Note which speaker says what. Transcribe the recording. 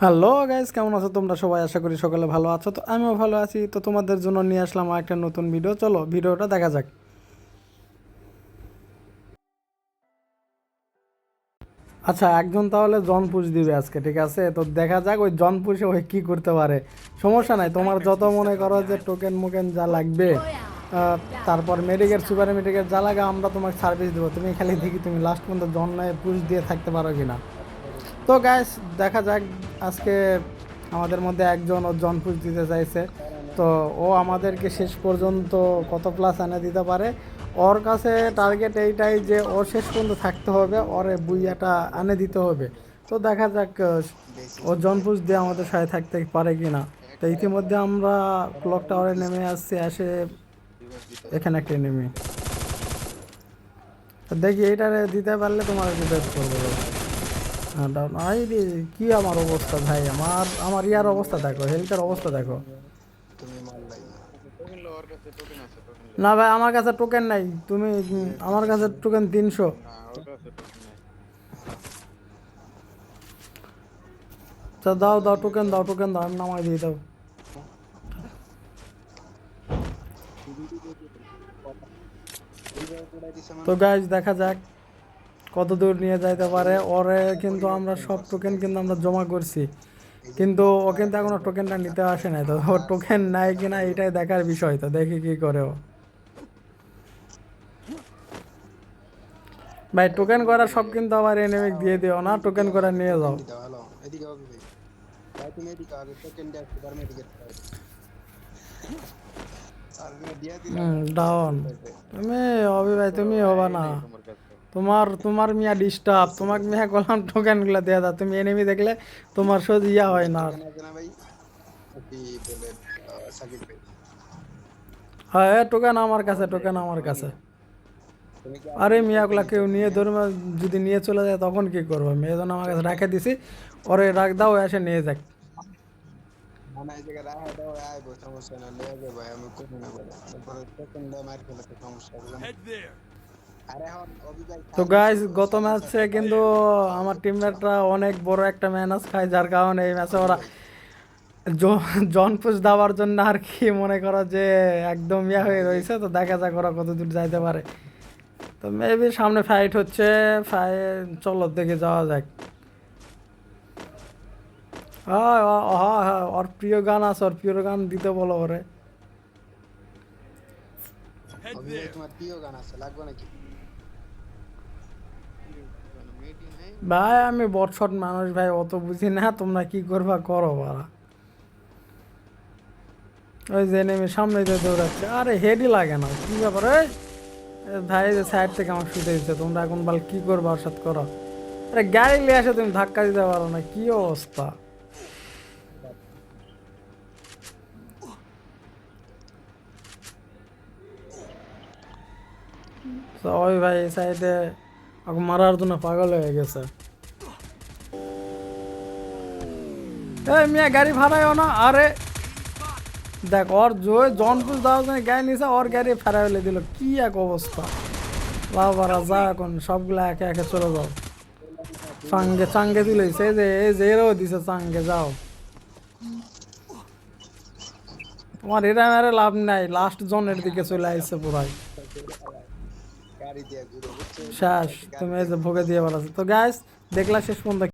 Speaker 1: Hello guys কেমন আছো তোমরা? সবাই আশা করি সকালে ভালো আছো। তো আমিও ভালো আছি। তো তোমাদের জন্য নিয়ে আসলাম একটা নতুন ভিডিও চলো, ভিডিওটা দেখা যাক। আচ্ছা একজন তাহলে জন পুষ দিবে আজকে, ঠিক আছে? তো দেখা যাক ওই জন পুষে ওই কি করতে পারে। সমস্যা নাই, তোমার যত মনে করো যে টোকেন মোকেন যা লাগবে তারপর মেডিকেল সুপার মেডিকেল যা লাগে আমরা তোমাকে সার্ভিস দেবো। তুমি খালি দেখি তুমি লাস্ট পর্যন্ত জন নয় পুষ দিয়ে থাকতে পারো কি না তো গ্যাস দেখা যাক আজকে আমাদের মধ্যে একজন ও জন পুষ দিতে চাইছে। তো ও আমাদেরকে শেষ পর্যন্ত কত প্লাস এনে দিতে পারে? ওর কাছে টার্গেট এইটাই যে ও শেষ পর্যন্ত থাকতে হবে, ওর বুইয়াটা এনে দিতে হবে। তো দেখা যাক ও জন পুষ দিয়ে আমাদের সাথে থাকতে পারে কি না তো ইতিমধ্যে আমরা ক্লক টাওয়ারে নেমে আসছি আসে এখানে একটা নেমে দেখি এইটারে দিতে পারলে তোমার রিপেয়ার করব ডাউন আই রে কি আমার অবস্থা ভাই? আমার আমার ইয়ার অবস্থা দেখো হেলথের অবস্থা দেখো। না ভাই, আমার কাছে টোকেন নাই। তুমি, আমার কাছে টোকেন তিনশো। তা দাও দাও টোকেন দাও টোকেন দাও, আমি নামাই দিয়ে দাও। তো গাইজ দেখা যাক। কত দূর নিয়ে যাইতে পারে ওরে কিন্তু আমরা সব টোকেন কিন্তু আমরা জমা করছি। কিন্তু ও কিন্তু এখনও টোকেনটা নিতে আসে নাই। তো ও টোকেন নাই কিনা এটাই দেখার বিষয়। তো দেখি কি করে ও। ভাই টোকেন করা সব কিন্তু আবার এনিমিক দিয়ে দিও না টোকেন করা নিয়ে যাও। ডাউন তুমি হবে ভাই তুমি হবা না। তোমার তোমার মিয়া ডিস্টার্ব তোমাকে মিয়া কলাম টোকেনগুলা দেওয়া দাও তুমি এনিমি দেখলে তোমার সোজ ইয়া হয় না হ্যাঁ টোকেন আমার কাছে টোকেন আমার কাছে। আরে মিয়াগুলা কেউ নিয়ে ধরবে যদি নিয়ে চলে যায় তখন কি করব? মেয়ে জন্য আমার কাছে রাখে দিছি ওরে রাখ দাও এসে নিয়ে যাক।
Speaker 2: সমস্যা তো
Speaker 1: গাইজ গত ম্যাচে কিন্তু আমার টিমমেটরা অনেক বড় একটা ম্যানেজ খায় যার কারণে এই ম্যাচে ওরা জন পুষ দেওয়ার জন্য আর কি মনে করো যে একদম ইয়া হয়ে রয়েছে তো দেখা যাক ওরা কত দূর যাইতে পারে। তো মেবি সামনে ফাইট হচ্ছে ফাই চলো দেখে যাওয়া যাক। হ্যাঁ হ্যাঁ হ্যাঁ ওর প্রিয় গান আছে ওর প্রিয় গান দিতে বলো ওরে।
Speaker 2: তোমার প্রিয় গান আছে লাগবে নাকি?
Speaker 1: ভাই, আমি বটশট মানুষ ভাই, অত বুঝি না, তোমরা কি করবা, করো বাড়া। ওই যে নেমে সামনে দিয়ে দৌড়াচ্ছে। আরে হেডই লাগে না, কি ব্যাপার ভাই যে সাইড থেকে আমার শুতে দিচ্ছে, তোমরা এখন বল কি করব ওর সাথে করো। আরে, গাড়ি নিয়ে আসে, তুমি ধাক্কা দিতে পারো না, কি অবস্থা? ওই ভাই সাইডে ওকে মারার জন্য পাগল হয়ে গেছে। মিয়া, গাড়ি ভাড়াইও না, আরে দেখ, ওর জয় জনপুর দেওয়ার জন্য গাড়ি নিছে, ওর গাড়ি ফেরা হলে দিল। কি এক অবস্থা। বাবারা যা এখন, সবগুলা একে একে চলে যাও। চাঙ্গে চাঙ্গে দিলে সেই যে, এই যে, এরাও দিছে চাঙ্গে, যাও। তোমার এরা মেরে লাভ নাই লাস্ট জনের দিকে চলে আসছে পুরাই। শেষ তুমি ভোগে দিয়ে বলা তো গ্যাস দেখলা শেষ পর্যন্ত